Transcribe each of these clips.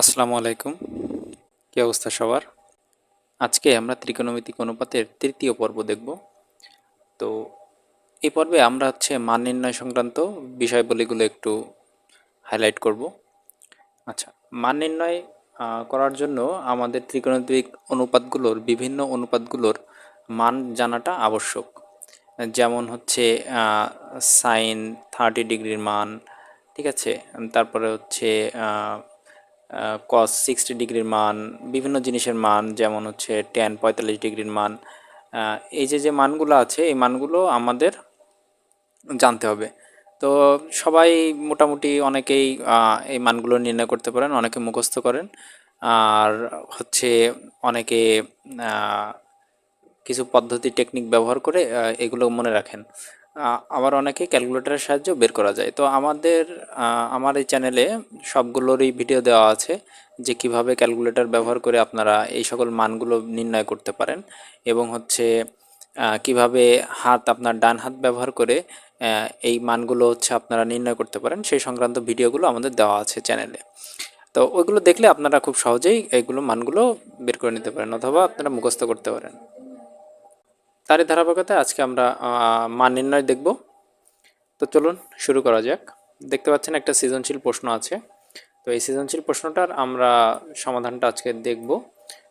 আসসালামু আলাইকুম। কী অবস্থা সবার? আজকে আমরা ত্রিকোণমিতিক অনুপাতের তৃতীয় পর্ব দেখব। তো এই পর্বে আমরা হচ্ছে মান নির্ণয় সংক্রান্ত বিষয়বলীগুলো একটু হাইলাইট করব। আচ্ছা মান নির্ণয় করার জন্য আমাদের ত্রিকোণমিতিক অনুপাতগুলোর বিভিন্ন অনুপাতগুলোর মান জানাটা আবশ্যক। যেমন হচ্ছে সাইন থার্টি ডিগ্রির মান, ঠিক আছে? তারপরে হচ্ছে কস সিক্সটি ডিগ্রির মান, বিভিন্ন জিনিসের মান, যেমন হচ্ছে টেন পঁয়তাল্লিশ ডিগ্রির মান এই যে যে মানগুলো আছে, এই মানগুলো আমাদের জানতে হবে। তো সবাই মোটামুটি অনেকেই এই মানগুলো নির্ণয় করতে পারেন, অনেকে মুখস্থ করেন। আর হচ্ছে অনেকে কিছু পদ্ধতি টেকনিক ব্যবহার করে এগুলো মনে রাখেন। আবার অনেকে ক্যালকুলেটরের সাহায্যে বের করা যায়। তো আমাদের আমার এই চ্যানেলে সবগুলোরই ভিডিও দেওয়া আছে যে কীভাবে ক্যালকুলেটর ব্যবহার করে আপনারা এই সকল মানগুলো নির্ণয় করতে পারেন এবং হচ্ছে কীভাবে হাত আপনার ডান হাত ব্যবহার করে এই মানগুলো হচ্ছে আপনারা নির্ণয় করতে পারেন। সেই সংক্রান্ত ভিডিওগুলো আমাদের দেওয়া আছে চ্যানেলে তো ওইগুলো দেখলে আপনারা খুব সহজেই এইগুলো মানগুলো বের করে নিতে পারেন অথবা আপনারা মুখস্থ করতে পারেন। তারই ধারাবাহিকতায় আজকে আমরা মান নির্ণয় দেখব। তো চলুন শুরু করা যাক। দেখতে পাচ্ছেন একটা সৃজনশীল প্রশ্ন আছে। তো এই সৃজনশীল প্রশ্নটার আমরা সমাধানটা আজকে দেখব।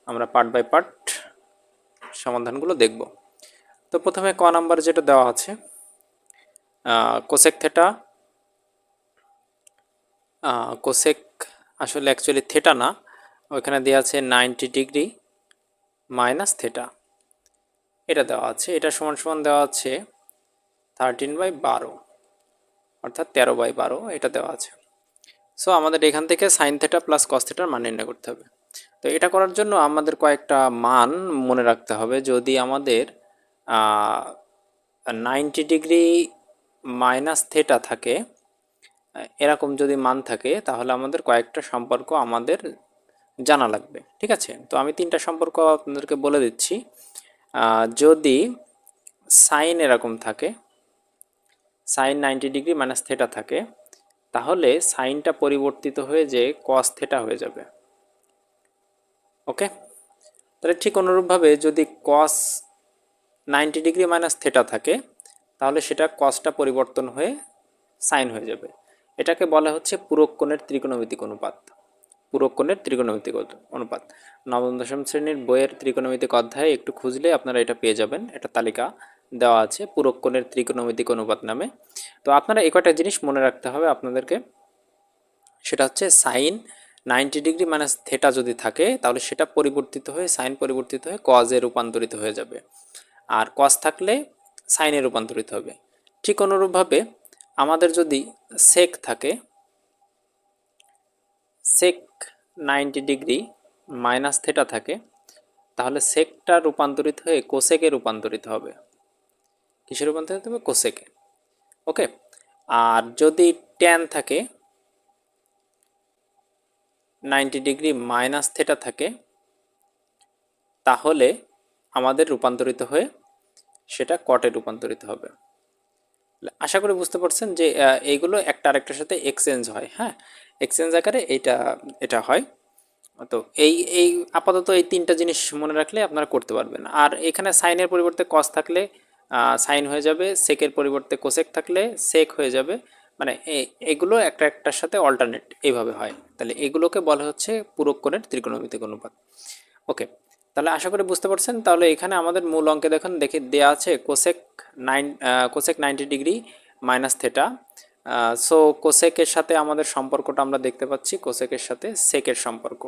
আমরা পার্ট বাই পার্ট সমাধানগুলো দেখব। তো প্রথমে ক নাম্বার যেটা দেওয়া আছে কোসেক থেটা কোসেক আসলে অ্যাকচুয়ালি থেটা না। ওইখানে দেওয়া আছে নাইনটি ডিগ্রি মাইনাস থেটা। এটা দেওয়া আছে, এটা সমান সমান দেওয়া আছে থার্টিন বাই বারো অর্থাৎ তেরো বাই বারো এটা দেওয়া আছে। সো আমাদের এখান থেকে সাইন থেটা প্লাস কস থেটার মান নির্ণয় করতে হবে। তো, এটা করার জন্য আমাদের কয়েকটা মান মনে রাখতে হবে। যদি আমাদের নাইনটি ডিগ্রি মাইনাস থেটা থাকে, এরকম যদি মান থাকে, তাহলে আমাদের কয়েকটা সম্পর্ক আমাদের জানা লাগবে। ঠিক আছে? তো, আমি তিনটা সম্পর্ক আপনাদেরকে বলে দিচ্ছি। যদি সাইন এরকম থাকে sine ninety degree minus theta থাকে, তাহলে সাইনটা পরিবর্তিত হয়ে যে কস থেটা হয়ে যাবে। ওকে তাহলে ঠিক অনুরূপভাবে যদি cos ninety degree minus theta থাকে, তাহলে সেটা কসটা পরিবর্তন হয়ে সাইন হয়ে যাবে। এটাকে বলা হচ্ছে পূরক কোণের ত্রিকোণমিতিক অনুপাত। পূরক কোণের ত্রিকোণমিতিক অনুপাত। নবম, দশম শ্রেণির বইয়ের ত্রিকোণমিতিক অধ্যায়ে একটু খুঁজলে আপনারা এটা পেয়ে যাবেন। এটা তালিকা দেওয়া আছে পূরক ত্রিকোণমিতিক অনুপাত নামে। তো আপনারা এই কয়টা জিনিস মনে রাখতে হবে আপনাদেরকে। সেটা হচ্ছে sine ninety degree minus theta যদি থাকে, তাহলে সেটা পরিবর্তিত হয়ে, সাইন পরিবর্তিত হয়ে কজে রূপান্তরিত হয়ে যাবে। আর কজ থাকলে সাইনে রূপান্তরিত হবে। ঠিক অনুরূপভাবে আমাদের যদি সেক থাকে sec ninety degree minus theta থাকে, তাহলে সেকটা রূপান্তরিত হয়ে কোসেকে রূপান্তরিত হবে। কিসে রূপান্তরিত হবে? কোসেকে ওকে আর যদি ট্যান থাকে নাইনটি ডিগ্রি মাইনাস থেটা থাকে, তাহলে আমাদের রূপান্তরিত হয়ে সেটা কটে রূপান্তরিত হবে। আশা করি বুঝতে পারছেন যে এইগুলো একটা আরেকটার সাথে এক্সচেঞ্জ হয় হ্যাঁ? এক্সচেঞ্জ আকারে এটা এটা হয়। তো এই এই আপাতত এই তিনটা জিনিস মনে রাখলে আপনারা করতে পারবেন। আর এখানে সাইনের পরিবর্তে কস থাকলে সাইন হয়ে যাবে সেকের পরিবর্তে কোসেক থাকলে সেক হয়ে যাবে। মানে এগুলো একটা একটার সাথে অল্টারনেট এইভাবে হয়। তাহলে এগুলোকে বলা হচ্ছে পূরক কোণের ত্রিকোণমিতিক অনুপাত। ওকে, তাহলে আশা করি বুঝতে পারছেন। তাহলে এখানে আমাদের মূল অঙ্কে দেখুন, দেখে দেওয়া আছে cosec nine cosec ninety degree minus theta so কোসেকের সাথে আমাদের সম্পর্কটা আমরা দেখতে পাচ্ছি কোসেকের সাথে সেকের সম্পর্ক।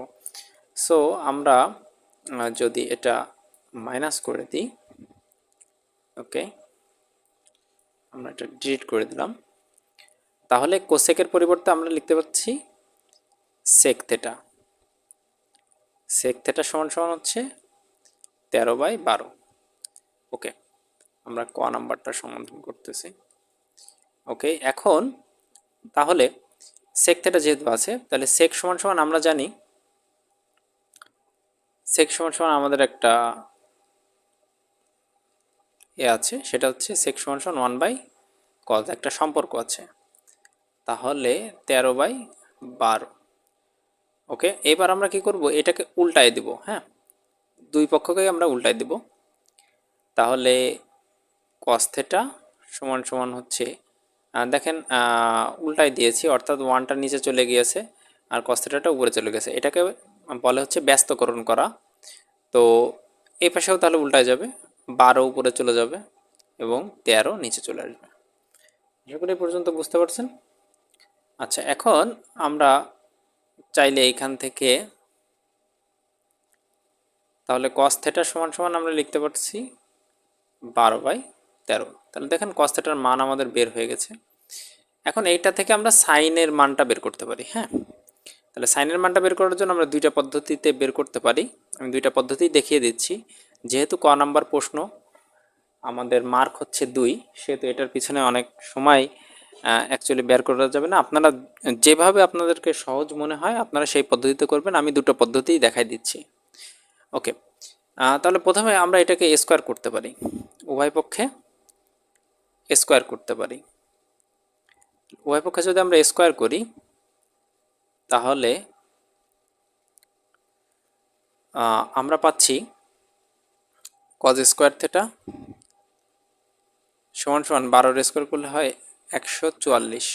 সো আমরা যদি এটা মাইনাস করে দিই ওকে আমরা এটা ডিলিট করে দিলাম। তাহলে কোসেকের পরিবর্তে আমরা লিখতে পাচ্ছি সেক থেটা সেক থেটা সমান সমান হচ্ছে তেরো বাই বারো। ওকে আমরা ক নাম্বারটা সমাধান করতেছি। ওকে, এখন তাহলে সেক থেটা যেহেতু আছে, তাহলে সেক সমান সমান আমরা জানি সেক সমান সমান আমাদের একটা এ আছে, সেটা হচ্ছে সেক সমান সমান ওয়ান বাই কজ একটা সম্পর্ক আছে। তাহলে তেরো বাই বারো, ওকে, এবার আমরা কি করব, এটাকে উল্টায় দিব হ্যাঁ? দুই পক্ষকে আমরা উল্টায় দিব। তাহলে কস থেটা সমান সমান হচ্ছে দেখেন আহ, উল্টায় দিয়েছি অর্থাৎ ওয়ানটা নিচে চলে গিয়েছে আর কস থেটাটা উপরে চলে গেছে। এটাকে বলে হচ্ছে ব্যস্তকরণ করা। তো এই পাশেও তাহলে উল্টায় যাবে বারো উপরে চলে যাবে এবং তেরো নিচে চলে আসবে। আশা করি পর্যন্ত বুঝতে পারছেন? আচ্ছা এখন আমরা চাইলে এইখান থেকে তাহলে কস সমান সমান আমরা লিখতে পারছি বারো বাই তেরো। তাহলে দেখেন কস থেটার মান আমাদের বের হয়ে গেছে। এখন এইটা থেকে আমরা সাইনের মানটা বের করতে পারি হ্যাঁ? তাহলে সাইনের মানটা বের করার জন্য আমরা দুইটা পদ্ধতিতে বের করতে পারি। আমি দুইটা পদ্ধতি দেখিয়ে দিচ্ছি। যেহেতু ক নাম্বার প্রশ্ন, আমাদের মার্ক হচ্ছে দুই, সেহেতু এটার পিছনে অনেক সময় অ্যাকচুয়ালি বের করা যাবে না। আপনারা যেভাবে আপনাদেরকে সহজ মনে হয়, আপনারা সেই পদ্ধতিতে করবেন। আমি দুটো পদ্ধতিই দেখাই দিচ্ছি। ওকে তাহলে প্রথমে আমরা এটাকে স্কোয়ার করতে পারি, উভয় পক্ষে। স্কোয়ার করতে পারি। উভয় পক্ষে যদি আমরা স্কোয়ার করি, তাহলে আমরা পাচ্ছি কজ স্কোয়ার থেটা সমান সমান বারোর স্কোয়ার করলে হয় একশো চুয়াল্লিশ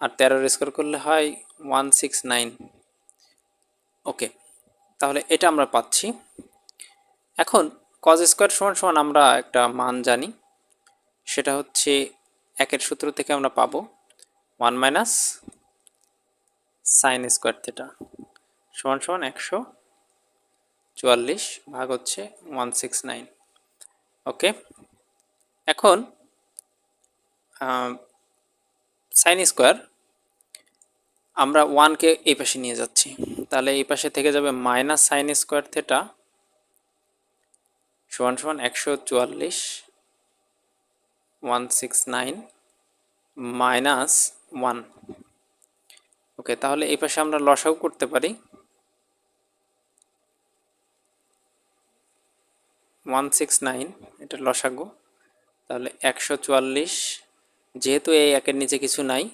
আর তেরোর স্কোয়ার করলে হয় ওয়ান সিক্স নাইন। ওকে, তাহলে এটা আমরা পাচ্ছি। এখন কজ স্কোয়ার সমান সমান আমরা একটা মান জানি। সেটা হচ্ছে একের সূত্র থেকে আমরা পাবো one minus sine square theta সমান সমান একশো চুয়াল্লিশ ভাগ হচ্ছে ওয়ান সিক্স নাইন। ওকে? এখন সাইন স্কোয়ার, আমরা ওয়ানকে এই পাশে নিয়ে যাচ্ছি। তাহলে এই পাশে থেকে যাবে মাইনাস সাইন স্কোয়ার থেটা সমান সমান একশো চুয়াল্লিশ one six nine minus one okay তাহলে এই পাশে আমরা লসাও করতে পারি। ওয়ান সিক্স নাইন এটা লসাগু। তাহলে একশো চুয়াল্লিশ, যেহেতু এই একের নিচে কিছু নাই,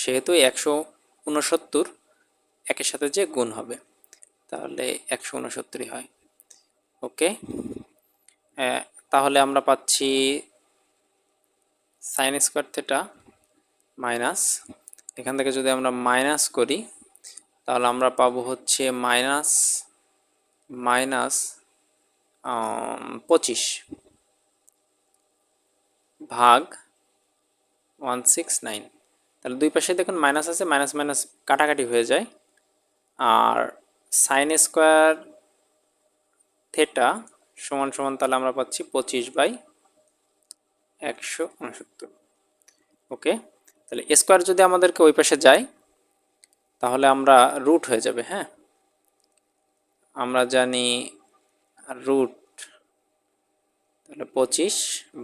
সেহেতু একশো উনসত্তর একের সাথে যে গুণ হবে, তাহলে একশো উনসত্তরই হয়। ওকে তাহলে আমরা পাচ্ছি সাইন স্কোয়ার থেটা মাইনাস এখান থেকে যদি আমরা মাইনাস করি, তাহলে আমরা পাবো হচ্ছে মাইনাস মাইনাস পঁচিশ ভাগ ওয়ান সিক্স নাইন তাহলে দুই পাশে দেখুন মাইনাস আছে মাইনাস মাইনাস কাটাকাটি হয়ে যায়। আর সাইন স্কোয়ার থেটা সমান সমান তাহলে আমরা পাচ্ছি পঁচিশ বাই একশো উনসত্তর। ওকে? তাহলে স্কোয়ার যদি আমাদেরকে ওই পাশে যায়, তাহলে আমরা রুট হয়ে যাবে হ্যাঁ? আমরা জানি রুট তাহলে পঁচিশ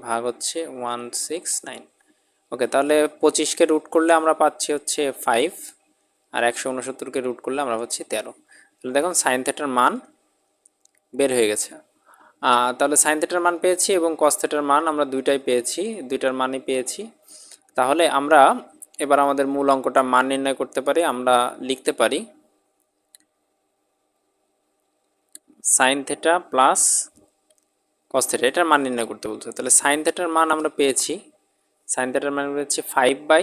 ভাগ হচ্ছে ওয়ান সিক্স নাইন ওকে, তাহলে পঁচিশকে রুট করলে আমরা পাচ্ছি হচ্ছে ফাইভ আর একশো উনসত্তরকে রুট করলে আমরা পাচ্ছি তেরো। তাহলে দেখুন সাইন থেটার মান বের হয়ে গেছে। তাহলে সাইন থেটার মান পেয়েছি এবং কস থেটার মান আমরা দুইটাই পেয়েছি, দুইটার মানই পেয়েছি। তাহলে আমরা এবার আমাদের মূল অঙ্কটা মান নির্ণয় করতে পারি, আমরা লিখতে পারি sine theta plus cos theta এটার মান নির্ণয় করতে বলছে। তাহলে সাইন থেটার মান আমরা পেয়েছি সাইন থেটার মান পেয়েছি ফাইভ বাই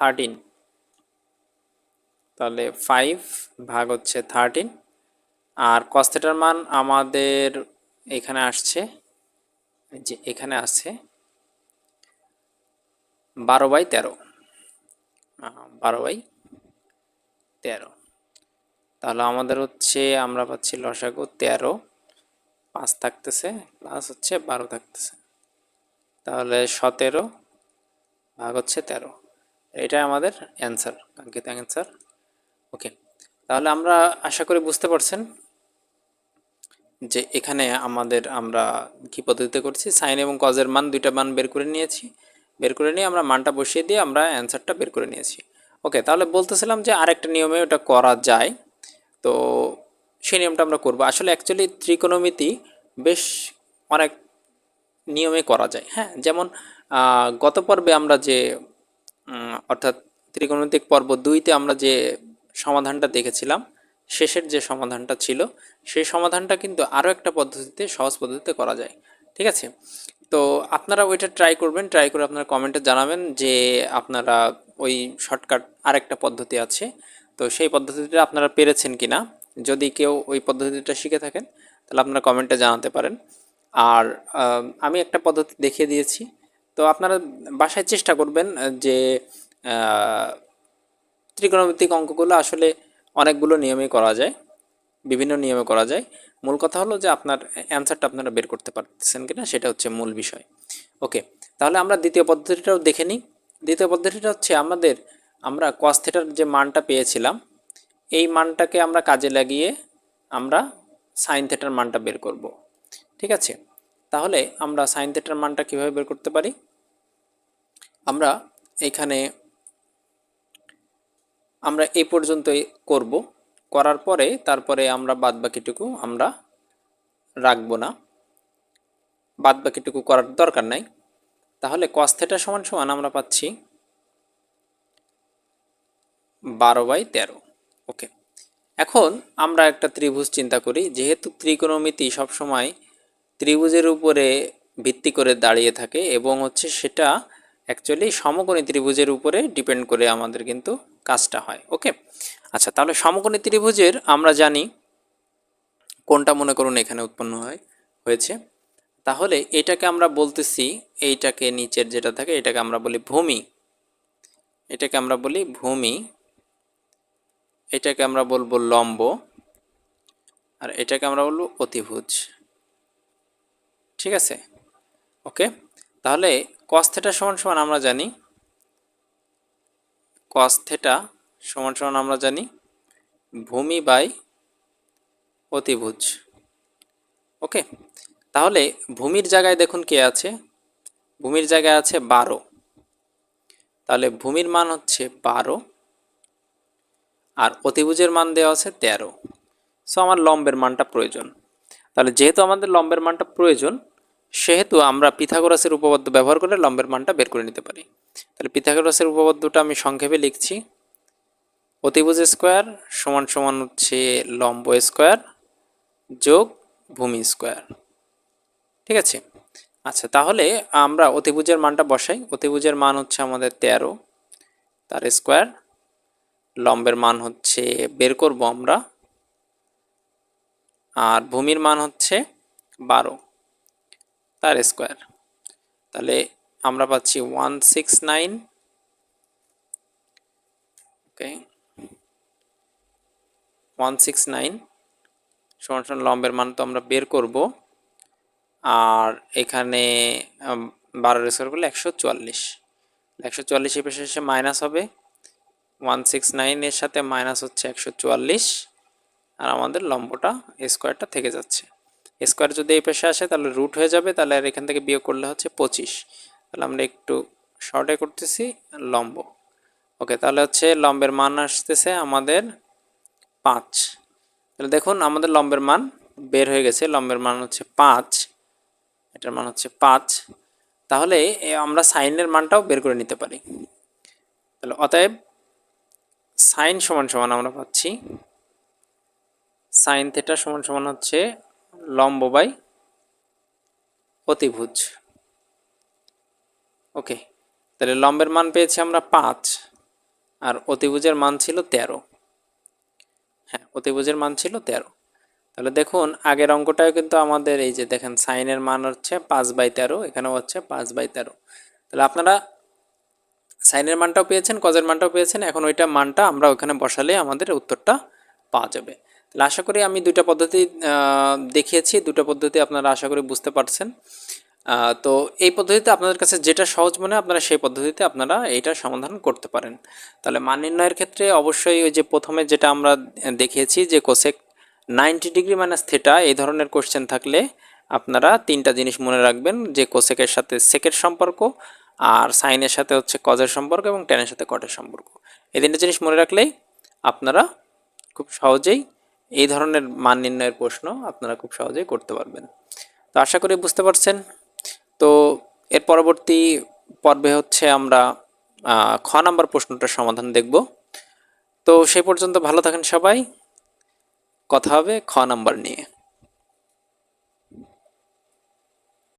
থার্টিন তাহলে ফাইভ ভাগ হচ্ছে থার্টিন আর কস থেটার মান আমাদের এখানে আসছে যে এখানে আছে বারো বাই তেরো। বারো বাই তেরো। তাহলে আমাদের হচ্ছে, আমরা পাচ্ছি লসাগু তেরো, পাঁচ থাকতেছে প্লাস হচ্ছে বারো থাকতেছে। তাহলে সতেরো ভাগ হচ্ছে তেরো। এটা আমাদের অ্যান্সার কাঙ্ক্ষিত অ্যান্সার ওকে তাহলে আমরা আশা করি বুঝতে পারছেন। যে এখানে আমাদের আমরা কি পদ্ধতিতে করছি? সাইন এবং কজের মান দুইটা মান বের করে নিয়েছি। বের করে নিয়ে আমরা মানটা বসিয়ে দিয়ে আমরা অ্যান্সারটা বের করে নিয়েছি। ওকে, তাহলে বলতেছিলাম যে আরেকটা নিয়মে ওটা করা যায়। তো সেই নিয়মটা আমরা করব। আসলে অ্যাকচুয়ালি ত্রিকোণমিতি বেশ অনেক নিয়মে করা যায়। হ্যাঁ যেমন গত পর্বে আমরা যে অর্থাৎ ত্রিকোণমিতিক পর্ব দুইতে আমরা যে সমাধানটা দেখেছিলাম শেষের যে সমাধানটা ছিল, সেই সমাধানটা কিন্তু আরও একটা পদ্ধতিতে, সহজ পদ্ধতিতে করা যায়। ঠিক আছে? তো আপনারা ওইটা ট্রাই করবেন ট্রাই করে আপনারা কমেন্টে জানাবেন যে আপনারা ওই শর্টকাট আরেকটা পদ্ধতি আছে। তো সেই পদ্ধতিটা আপনারা পেরেছেন কি না যদি কেউ ওই পদ্ধতিটা শিখে থাকেন, তাহলে আপনারা কমেন্টে জানাতে পারেন। আর আমি একটা পদ্ধতি দেখিয়ে দিয়েছি। তো আপনারা বাসায় চেষ্টা করবেন যে ত্রিকোণমিতিক অঙ্কগুলো আসলে অনেকগুলো নিয়মে করা যায়, বিভিন্ন নিয়মে করা যায়। মূল কথা হলো যে আপনার অ্যান্সারটা আপনারা বের করতে পারতেছেন কিনা সেটা হচ্ছে মূল বিষয়। ওকে, তাহলে আমরা দ্বিতীয় পদ্ধতিটাও দেখে নিই। দ্বিতীয় পদ্ধতিটা হচ্ছে আমাদের, আমরা কস থেটার যে মানটা পেয়েছিলাম, এই মানটাকে আমরা কাজে লাগিয়ে আমরা সাইন থেটার মানটা বের করব। ঠিক আছে? তাহলে আমরা সাইন থেটার মানটা কীভাবে বের করতে পারি? আমরা এখানে আমরা এই পর্যন্তই করব। করার পরে তারপরে আমরা বাদ বাকিটুকু আমরা রাখব না। বাদ বাকিটুকু করার দরকার নাই। তাহলে কস থেটা সমান সমান আমরা পাচ্ছি বারো বাই তেরো। ওকে। এখন আমরা একটা ত্রিভুজ চিন্তা করি। যেহেতু ত্রিকোণমিতি সবসময় ত্রিভুজের উপরে ভিত্তি করে দাঁড়িয়ে থাকে এবং হচ্ছে সেটা অ্যাকচুয়ালি সমকোণী ত্রিভুজের উপরে ডিপেন্ড করে আমাদের কিন্তু কাজটা হয় ওকে আচ্ছা তাহলে সমকোণী ত্রিভুজের আমরা জানি কোনটা মনে করুন এখানে উৎপন্ন হয়, হয়েছে। তাহলে এটাকে আমরা বলতেছি এইটাকে নিচের যেটা থাকে এটাকে আমরা বলি ভূমি। এটাকে আমরা বলি ভূমি। এটাকে আমরা বলব লম্ব। আর এটাকে আমরা বলব অতিভুজ। ঠিক আছে? ওকে তাহলে কস থেটা সমান সমান আমরা জানি কস থেটা সমান সমান আমরা জানি ভূমি বাই অতিভুজ। ওকে, তাহলে ভূমির জায়গায় দেখুন কে আছে? ভূমির জায়গায় আছে বারো। তাহলে ভূমির মান হচ্ছে বারো আর অতিভুজের মান দেওয়া আছে তেরো। সো আমার লম্বের মানটা প্রয়োজন। তাহলে যেহেতু আমাদের লম্বের মানটা প্রয়োজন, সেহেতু আমরা পিথাগোরাসের উপপাদ্য ব্যবহার করে লম্বের মানটা বের করে নিতে পারি। তাহলে পিথাগোরাসের উপপাদ্যটা আমি সংক্ষেপে লিখছি। অতিভুজ স্কোয়ার সমান সমান হচ্ছে লম্ব স্কোয়ার যোগ ভূমি স্কোয়ার। ঠিক আছে? আচ্ছা তাহলে আমরা অতিভুজের মানটা বসাই। অতিভুজের মান হচ্ছে আমাদের তেরো, তার স্কোয়ার। লম্বের মান হচ্ছে, বের করব আমরা। আর ভূমির মান হচ্ছে বারো, তার স্কোয়ার। তাহলে আমরা পাচ্ছি one six nine okay one six nine সমান লম্বের মান তো আমরা বের করব। আর এখানে বারো স্কোয়ার করলে একশো চুয়াল্লিশ। একশো চুয়াল্লিশ পেশে এসে মাইনাস হবে। ওয়ান সিক্স নাইনের সাথে মাইনাস হচ্ছে একশো চুয়াল্লিশ। আর আমাদের লম্বটা স্কোয়ারটা থেকে যাচ্ছে। স্কোয়ার যদি এই পেশে আসে তাহলে রুট হয়ে যাবে। তাহলে আর এখান থেকে বিয়োগ করলে হচ্ছে পঁচিশ। তাহলে আমরা একটু শর্টে করতেছি, লম্ব। ওকে তাহলে হচ্ছে লম্বের মান আসতেছে আমাদের পাঁচ। তাহলে দেখুন, আমাদের লম্বের মান বের হয়ে গেছে, লম্বের মান হচ্ছে পাঁচ। এটার মান হচ্ছে পাঁচ। তাহলে আমরা সাইনের মানটাও বের করে নিতে পারি। তাহলে অতএব সাইন সমান সমান আমরা পাচ্ছি, সাইন থেটা সমান সমান হচ্ছে লম্ব বাই অতিভুজ। ওকে তাহলে লম্বের মান পেয়েছি আমরা পাঁচ, আর অতিভুজের মান ছিল তেরো। হ্যাঁ অতিভুজের মান ছিল তেরো। তাহলে দেখুন, আগের অঙ্কটাও কিন্তু আমাদের এই যে দেখেন, সাইনের মান হচ্ছে পাঁচ বাই তেরো, এখানেও হচ্ছে পাঁচ বাই তেরো। তাহলে আপনারা সাইনের মানটাও পেয়েছেন কজের মানটাও পেয়েছেন, এখন ওইটা মানটা আমরা ওখানে বসালে আমাদের উত্তরটা পাওয়া যাবে। তাহলে আশা করি আমি দুইটা পদ্ধতি দেখিয়েছি, দুটো পদ্ধতি আপনারা আশা করি বুঝতে পারছেন। তো এই পদ্ধতিতে আপনাদের কাছে যেটা সহজ মনে আপনারা সেই পদ্ধতিতে আপনারা এইটা সমাধান করতে পারেন। তাহলে মান নির্ণয়ের ক্ষেত্রে অবশ্যই ওই যে প্রথমে যেটা আমরা দেখিয়েছি যে cosec ninety degree minus theta এই ধরনের কোশ্চেন থাকলে আপনারা তিনটা জিনিস মনে রাখবেন, যে কোসেকের সাথে সেকের সম্পর্ক আর সাইনের সাথে হচ্ছে কজের সম্পর্ক এবং টেনের সাথে কটের সম্পর্ক। এই তিনটা জিনিস মনে রাখলেই আপনারা খুব সহজেই এই ধরনের মান নির্ণয়ের প্রশ্ন আপনারা খুব সহজেই করতে পারবেন। তো আশা করি বুঝতে পারছেন। তো এর পরবর্তী পর্বে হচ্ছে আমরা খ নাম্বার প্রশ্নটার সমাধান দেখব। তো সেই পর্যন্ত ভালো থাকেন সবাই। কথা হবে খ নাম্বার নিয়ে।